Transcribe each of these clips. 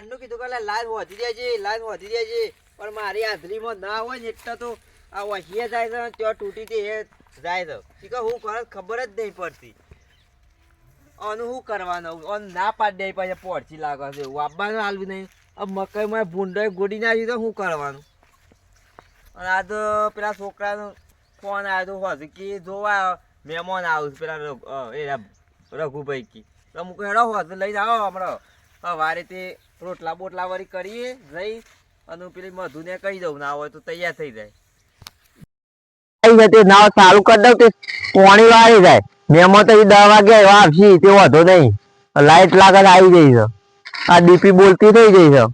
ચારનું કીધું કે લે લાઈન વધી છે લાઈન વધી દેજે. પણ મારી હાજરીમાં ના હોય ને એટલે તો આ વહીએ જાય છે ત્યાં તૂટી તે એ જાય છે. કે હું કરે, ખબર જ નહીં પડતી. આનું શું કરવાનું? આનું ના પાડી દે પછી પોડચી લાગે છે વાપવાનું હાલવું નહીં. મકાઈ મકાઈમાં ભૂંડો ગોડી નાખી તો શું કરવાનું? અને આ તો પેલા છોકરાનો ફોન આવ્યો તો હોત કે જોવા મહેમાન આવું પેલા એ રઘુભાઈ કી. તો હેડો હોત લઈ જાઓ હમણાં. સવારે તે રોટલા બોટલા વળી કરીએ જઈ અને પેલી મધુને કહી દઉં, ના હોય તો તૈયાર થઈ જાય. તે નાવ ચાલુ કરી દઉં તે, પાણી વાળી જાય. મહેમાન તો દસ વાગે વાપસી તે વધો નહીં. લાઈટ લાગે આવી જઈ છે. આ ડીપી બોલતી થઈ જઈ છે.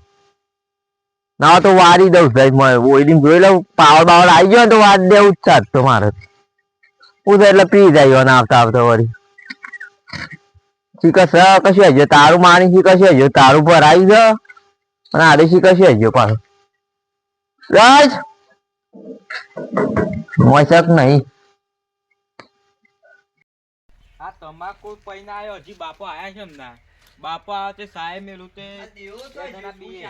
ના તો વારી દઉં સાહેબ ઓઈડિંગ જોઈ લઉં. પાવર બાવર આવી ગયો તો વાર દેવું જ ચાલતો મારે. હું તો એટલે પી જાય આવતા આવતા વળી. શીખસ કશું હજુ? તારું માણી શીખશે હજુ? તારું ભરાઈ જ અને આરે શીખશે હજુ પાછું? રાજ! મોસક નહીં. આ તમાકુ પૈને આવ્યો હજી બાપો આયા છે એમના બાપો આવે તે સાહેબ મેલું તે બેદાના બીએ.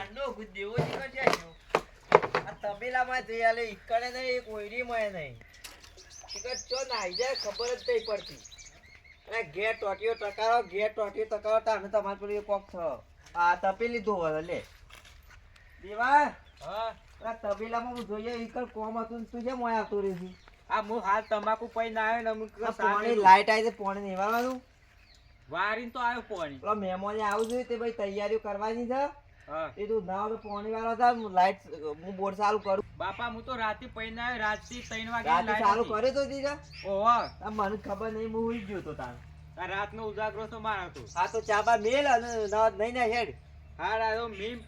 તબેલામાં જઈ આલે ઈકડે નહીં કોઈરીમાં નહીં. ચો નાઈ જાય ખબર જ નહીં પડતી. અને ઘેર ટોટીઓ ટકારો ઘેર ટોટીઓ ટકારો તાને તમારે પેલું કોક છ. આ તપેલી ધોવા લે. દેવા હા. તબેલામાં હું જોઈએ કોમ હતું ને તું જેમ મોય આવતો રહેશે આ હું હાલ તમાકુ પૈને આવ્યો ને અમુક પાણી લાઈટ આવી પાણી નેવાનું વારીને તો આવ્યો પાણી. પેલા મહેમાને આવું જોઈએ તે ભાઈ તૈયારીઓ કરવાની છે. એ તું ના તો પાણી વાળા હતા લાઈટ હું બોર્ડ ચાલુ કરું. બાપા હું તો રાતે પૈને રાતથી ત્રણ વાગે રાતે લાઈટ ચાલુ કરે તો દીધા? ઓહો. મને ખબર નહીં હું ઉઈ ગયો તો તાર આ રાતનો ઉજાગરો તો મારો હતો હા તો ચાબા મેલ અને નહીં ના હેડ. હા રાતો મીમ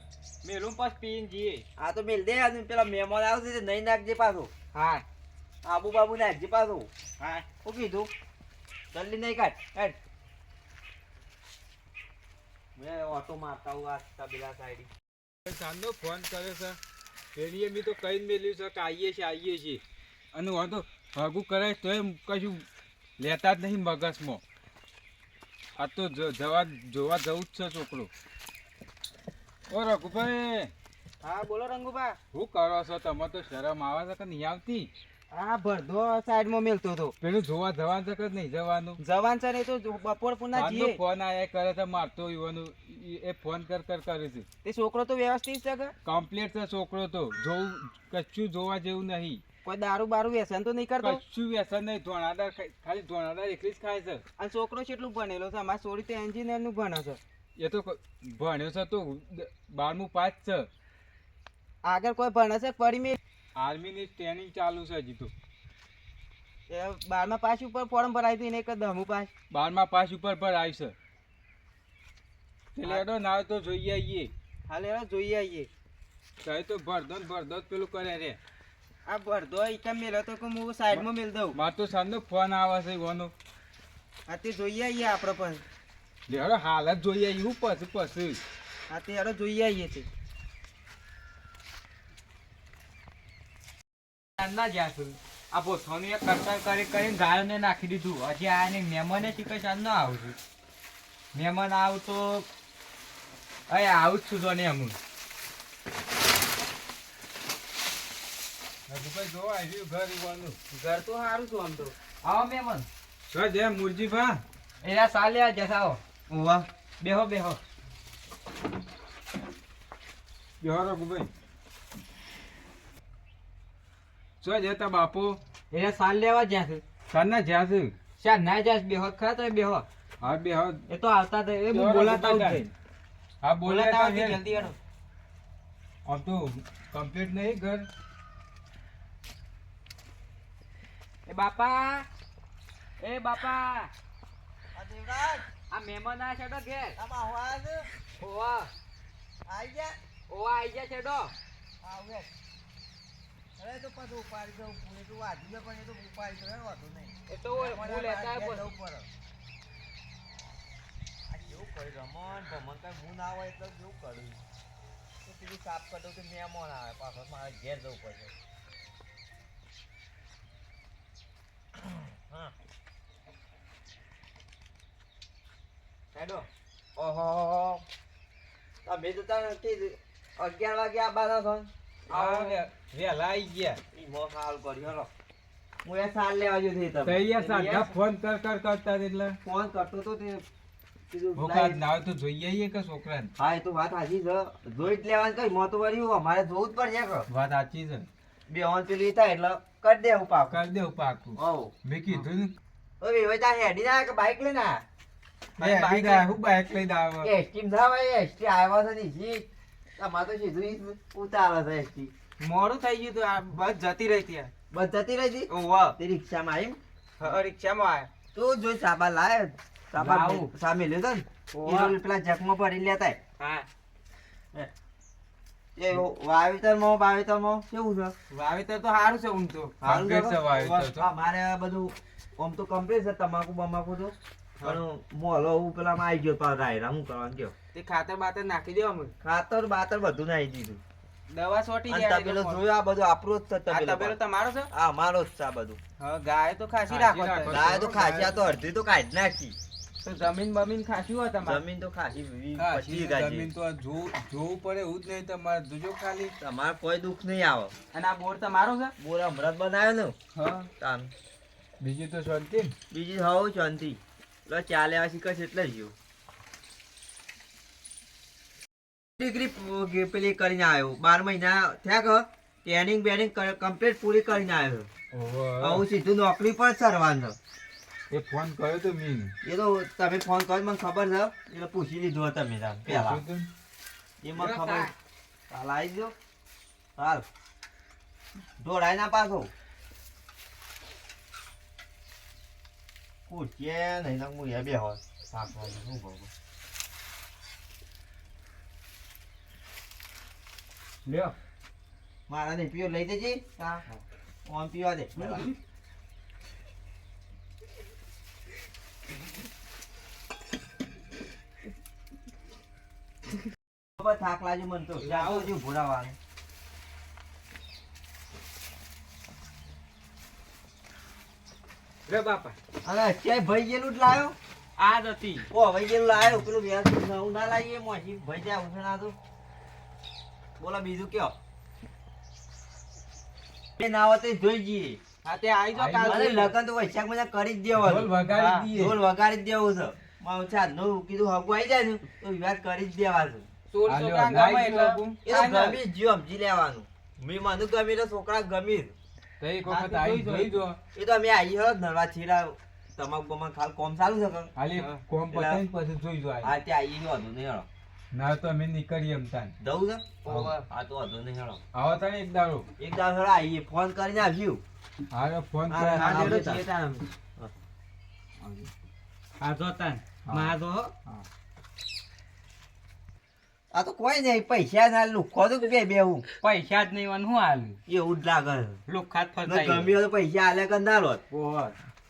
મેલું પાસ પીન જઈએ આ તો મેલ દે અને પેલા મહેમાન આવશે તે નહીં નાખજે પાછું. હા. આબુ બાબુ નાખજે પાછો. હા. હું કીધું જલ્દી નહીં કાઢ હેડ. મેં ઓટો મારતા હું આ તબેલા સાઈડ સાંજનો ફોન કર્યો છે. તેણીએ મી તો કઈ મેલ્યું છે કે આવીએ છીએ આવીએ છીએ. અને હું તો ભાગું કરે તોય કશું લેતા જ નહીં મગજમાં. આ તો જવા જોવા જવું જ છે છોકરો. ઓ રઘુભાઈ! હા બોલો રંગુભા. શું કરો છો? તમે તો શરમ આવે છે કે નહીં આવતી? હા ભરધો સાઈડમાં મેલતો હતો. પેલું જોવા જવાનું છે કે નહીં જવાનું? જવાન છે ને તો બપોર પુના જઈએ. ફોન આયા કરે છે મારતો યુવાનું. એ ફોન કર કર કરે છે. તે છોકરો તો વ્યવસ્થિત છે કે? કમ્પ્લીટ છે છોકરો તો. જોવું કશું જોવા જેવું નહીં. કોઈ દારૂ બારૂ વ્યસન તો નહીં કરતો? કશું વ્યસન નહીં. ધોણાદાર ખાલી ધોણાદાર એકલી જ ખાય છે. અને છોકરો કેટલું ભણેલો છે? અમારા છોડી તો એન્જિનિયરનું ભણે છે. એ તો ભણ્યો છે તો બારમું પાસ છે. આગળ કોઈ ભણે છે? પડી મેં આર્મીની ટ્રેનિંગ ચાલુ છે હજી તો. બારમા પાસ ઉપર ફોર્મ ભરાયું હતું એને એક દહમું પાસ. બારમા પાસ ઉપર ભરાય છે. તે લેડો ના તો જોઈ આવીએ હાલ એવા જોઈએ આવીએ તો તો ભરદો ને ભરદો પેલું કરે રે. આ ભરદો એકમ મેલો તો હું સાઈડમાં મેલ દઉં. માર તો સાંજનો ફોન આવે છે ઈવાનો. હા તે જોઈ આવીએ આપણે પણ. જ જોઈએ આવીએ હું પછી પછી. હા તે હેડો જોઈએ આવીએ છે ના જ્યાં આ પોથોનું એક કરતા કરી કરીને ગાયોને નાખી દીધું. હજી આ ને મહેમાને શીખે ચાંદ ન આવું છું મહેમાન આવું તો અરે આવું જ છું જો ને અમુક રઘુભાઈ જો આવ્યું ઘર ઈવાનું ઘર તો સારું છું આમ તો. આવો મહેમાન. સર જય મુરજીભા? એના સાલે આ જસાઓ વાહ બેહો બેહો. બેહો રઘુભાઈ. શું જતા બાપુ. એટલે સાલ લેવા જ્યાં છે. સાંજના જ્યાં છે? શા ના જાસ બેહો ખરા તો બેહો. હા બેહો. એ તો આવતા હતા એ બોલાતા આવું હા બોલાતા બોલાતા જલ્દી હેડો. આમ તો કમ્પ્લીટ નહીં ઘર. એ બાપા એ બાપા. આ દેવરાજ આ મહેમાન આ છેડો ઘેર. આમાં હવા છે ઓવા આઈ જા ઓવા આઈ જા છેડો. આવે. અરે તો પાછું ઉપાડી દઉં પૂરે તો વાજ્યું ને પણ એ તો ઉપાડી દઉં વાંધો નહીં. એ તો હું લેતા આવ્યો પણ. આ કેવું કરી રમણ? ભમણ કઈ હું ના હોય એટલે કેવું કર્યું તો પેલું સાફ કરી દઉં તો મહેમાન આવે પાછો મારે ઘેર જવું પડશે હા. હેડો. ઓહો આ અમે તો તાર અગિયાર વાગે આવવાના છો આ વે- વહેલા ગયા. ઈ મો સારું કર્યું હલો. હું એ સાલ લેવા જો થઈ તમે તૈયાર સાંજના ફોન કર કર કરતા એટલે. ફોન કરતો તો તે ના હોય તો જોઈએ આવીએ કે છોકરાને? હા એ તો વાત સાચી છે. જોઈ જ લેવાનું કઈ મોં તો અમારે જોવું જ પડશે કે વાત સાચી છે. બે ઓન પેલી થાય એટલે કરી દેવું પાક. કરી દેવું પાકું. હવ. મેં કીધું ને. હવે હેડી ના કે બાઈક લઈને આ બાઈક આ હું બાઈક લઈને આવે. એસટી એસટી આવ્યા છે ને જી. તમારે તો સીધું જ છે એસટી. મોડું થઈ ગયું તો આ બસ જતી રહી ત્યાં. બસ જતી રહી હતી ઓવા તે રિક્ષામાં આવી હા રિક્ષામાં આવ્યા તું જોઈ સાબા લાય. સાબા. સામે લેતો ને. પેલા જખમાં ભરી લેતા હા. એ વાવેતરમાં બાવેતરમાં કેવું છે? વાવેતર તો સારું છે ઊંઘ તો સારું છે વાવેતર તો. મારે આ બધું આમ તો કમ્પ્લીટ છે તમાકુ બમાકુ તો. પણ મોલો હું પેલામાં આવી ગયો તો રાયરા હું કરવાનું કયો તે ખાતર બાતર નાખી દેવા ખાતર બાતર બધું નાખી દીધું. દવા છોટી જાય તબેલો જોયું આ બધું આપણું જ છે આ તબેલો તમારો છે? હા મારો જ છે આ બધું. હા ગાય તો ખાસી રાખો. ગાય તો ખાસી આ તો અડધી તો કાઢ નાખી. તો જમીન બમીન ખાસી હોય તમારે? જમીન તો ખાસી પછી ગાજી. જમીન તો જો જોવું પડે એવું જ નહીં તમારે જોજો ખાલી. તમારે કોઈ દુઃખ નહીં આવે. અને આ બોર તમારો છે? બોર હમણાં જ બનાવ્યો ને. હા. તાન. બીજું તો શાંતિ? બીજી હવ શાંતિ. એટલે ચાલે આ શીખે એટલે જ ગયું ડિગ્રી પેલી કરીને આવ્યો. બાર મહિના થયા કે ટ્રેનિંગ બેનિંગ કમ્પ્લીટ પૂરી કરીને આવ્યો. હું સીધું નોકરી પર વાંધો એ ફોન કર્યો તો મીન એ તો તમે ફોન કર્યો મને ખબર છે. એટલે પૂછી લીધું તમે પહેલા. પૂછ્યું તું ખબર હાલ આવી ગયો. હાલ. દોડાય ના પાછો. પૂછીએ નહીં તો હું એ બે હોય શું કહું? લ્યો. મારા ને પીઓ લઈ દેજે. હા. ઓન પીવા દે. થાક લાજુ મને તો. જાઓ જો ભૂરાવાનું રે બાપા. અરે અત્યારે ભાઈ ગયેલું જ લાયો. આ નથી ઓ ભાઈ ગયેલું લાયો. પેલું વ્યાજ ના લાવીએ મોસી ભાઈ ત્યાં ઉઠણા તો. બોલો બીજું કયો? એ ના હોય જોઈ જઈએ. આતે આવી અરે કાલ લગન તો વૈશાખ મહિના કરી જ ઢોલ દેવાનું વગાડી દઈએ. ઢોલ વગાડી જ દેવું છે. ઓછા નો કીધું હગું આવી જાય ને તો વિવાદ કરી જ દેવાનું. સોળ છોકરા ગમે એટલે એ તો ગમી જીવ સમજી લેવાનું. મેં મને ગમી તો છોકરા ગમી. જ. તો એક વખત આવી જોઈ જો. એ તો અમે આવી હો નરવા છીરા તમાકુ માં ખાલ કોમ ચાલુ છે? ખાલી કોમ પતાઈને પછી જોઈ જો આ ત્યાં આવી જો નહીં ના તો અમે નીકળીએ એમ તાન. જવું છે? આ તો વાંધો નહીં હળો આવો તને એક દાડો. એક દાવ હળો આવીએ. ફોન કરીને આવ્યું હાલો ફોન હા, કરે આ આવજો. તાન. આ જો તાન. હા. માં જો. આ તો કોઈ નહીં પૈસા ના લુખો તો બે બેવું પૈસા જ નહીં હું હાલ? એવું જ લાગે. લુખાત ને ફસાઈ ગમી તો પૈસા હાલે કે ના લોત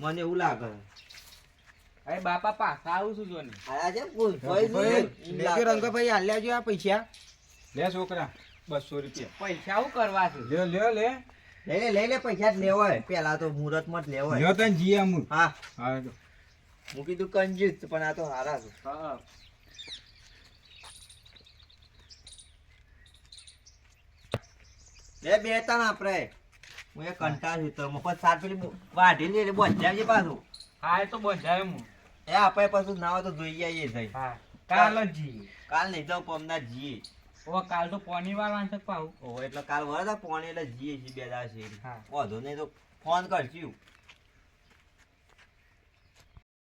મને એવું લાગે. અરે બાપા પાછા આવું છું જો ને આયા છે ભાઈ, રંગભાઈ હાલ્યા જો આ પૈસા. લે છોકરા બસો રૂપિયા. પૈસા શું કરવા છે? લ્યો લ્યો લે. લે લઈ લે પૈસા જ લેવો હોય. પેલા તો મુહૂર્તમાં જ લેવો હોય. તને જીએ અમુક. હા. હા હું કીધું કંજૂસ પણ આ તો હારા છે. હા. બે બે ત્રણ આપડે હું એ કંટાળ તો. મફત સાત પેલી વાઢી લે એટલે બોધ્યા પાછું. હા એ તો બોજાવે હું. એ આપણે પાછું ના હોય તો જોઈ આવીએ જઈ કાલ જ જઈએ. કાલ નહીં જાઉં પમના જઈએ. ઓ કાલ તો પોની વાર વાંચક પાઉ ઓ એટલે કાલ વરસ પોણે એટલે જઈએ છીએ બે દાડા છે હા. વાંધો નહીં તો ફોન કરશું